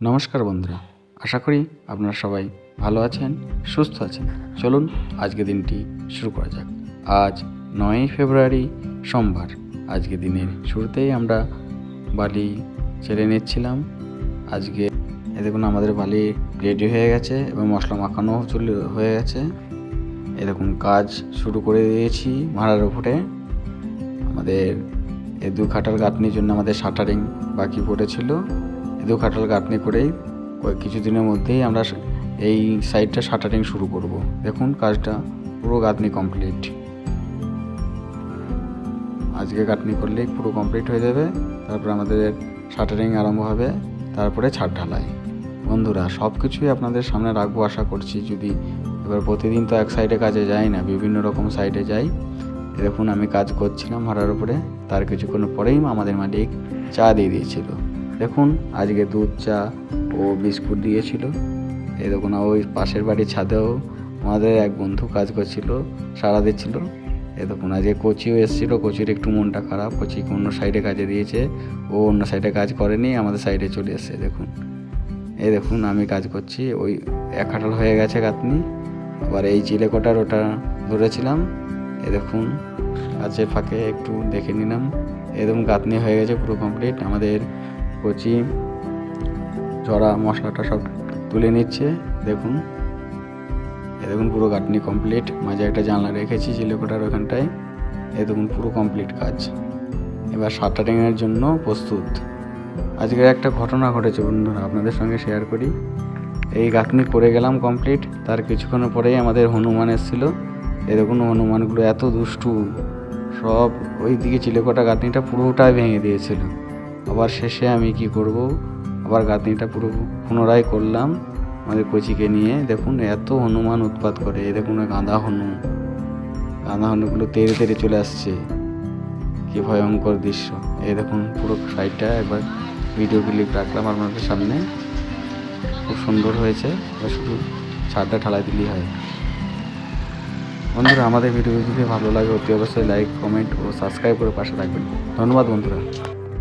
নমস্কার বন্ধুরা, আশা করি আপনারা সবাই ভালো আছেন, সুস্থ আছেন। চলুন আজকে দিনটি শুরু করা যাক। আজ নয়ই ফেব্রুয়ারি, সোমবার। আজকে দিনের শুরুতেই আমরা বালি ছেড়ে নিচ্ছিলাম। আজকে এ দেখুন আমাদের বালি রেডি হয়ে গেছে এবং মশলা মাখানো চলে হয়ে গেছে। এ দেখুন কাজ শুরু করে দিয়েছি ভাড়ার উপরে। আমাদের এ দু খাটার গাঁথনির জন্য আমাদের শাটারিং বাকি পড়েছিল। দু খাটাল গাঁথনি করেই কয়েক কিছুদিনের মধ্যেই আমরা এই সাইডটা শাটারিং শুরু করব। দেখুন, কাজটা পুরো গাঁথনি কমপ্লিট আজকে গাঁথনি করলেই পুরো কমপ্লিট হয়ে যাবে। তারপর আমাদের শাটারিং আরম্ভ হবে, তারপরে ছাদ ঢালাই। বন্ধুরা সব কিছুই আপনাদের সামনে রাখব আশা করছি। যদি এবার প্রতিদিন তো এক সাইডে কাজে যাই না, বিভিন্ন রকম সাইডে যাই দেখুন আমি কাজ করছিলাম ভাড়ার উপরে, তার কিছুক্ষণ পরেই আমাদের মালিক চা দিয়ে দিয়েছিল। দেখুন, আজকে দুধ, চা ও বিস্কুট দিয়েছিল। এই দেখুন, ওই পাশের বাড়ির ছাদেও আমাদের এক বন্ধু কাজ করছিল সারা দিচ্ছিল। এ দেখুন, আজকে কোচিও এসেছিল, কোচির একটু মনটা খারাপ, কোচি অন্য সাইডে কাজে দিয়েছে, ও অন্য সাইডে কাজ করেনি, আমাদের সাইডে চলে এসেছে, দেখুন। এই দেখুন, আমি কাজ করছি, ওই এক হাঁটাল হয়ে গেছে গাঁথনি আবার এই চিলেকোটার ওটা ধরেছিলাম এ দেখুন কাজের ফাঁকে, একটু দেখে নিলাম। একদম গাঁথনি হয়ে গেছে পুরো কমপ্লিট আমাদের কচি জড়া মশলাটা সব তুলে নিচ্ছে। দেখুন, এ দেখুন পুরো গাঁথনি কমপ্লিট মাঝে একটা জানলা রেখেছি চিলেকোটার ওখানটায়। এ দেখুন পুরো কমপ্লিট কাজ। এবার শাটারিংয়ের জন্য প্রস্তুত। আজকে একটা ঘটনা ঘটেছে বন্ধুরা, আপনাদের সঙ্গে শেয়ার করি। এই গাঁথনি করে গেলাম কমপ্লিট তার কিছুক্ষণ পরেই আমাদের হনুমান এসেছিল। দেখুন হনুমানগুলো এত দুষ্টু। সব ওই দিকে চিলেকোটা গাঁথনিটা পুরোটাই ভেঙে দিয়েছিল। আবার শেষে আমি কি করব? আবার গাঁথনিটা পুরো পুনরায় করলাম। আমাদের কোচিকে নিয়ে, দেখুন এত হনুমান উৎপাত করে। এই দেখুন গাঁদা হনু গাঁদা হনুগুলো তেড়ে তেড়ে চলে আসছে। কি ভয়ঙ্কর দৃশ্য। এই দেখুন পুরো সাইডটা একবার ভিডিও ক্লিপ রাখলাম আপনাদের সামনে। খুব সুন্দর হয়েছে। শুধু ছাদটা ঢালাই দিলেই হয়। বন্ধুরা, আমাদের ভিডিও যদি ভালো লাগে, অতি অবশ্যই লাইক কমেন্ট ও সাবস্ক্রাইব করে পাশে থাকবেন। ধন্যবাদ বন্ধুরা।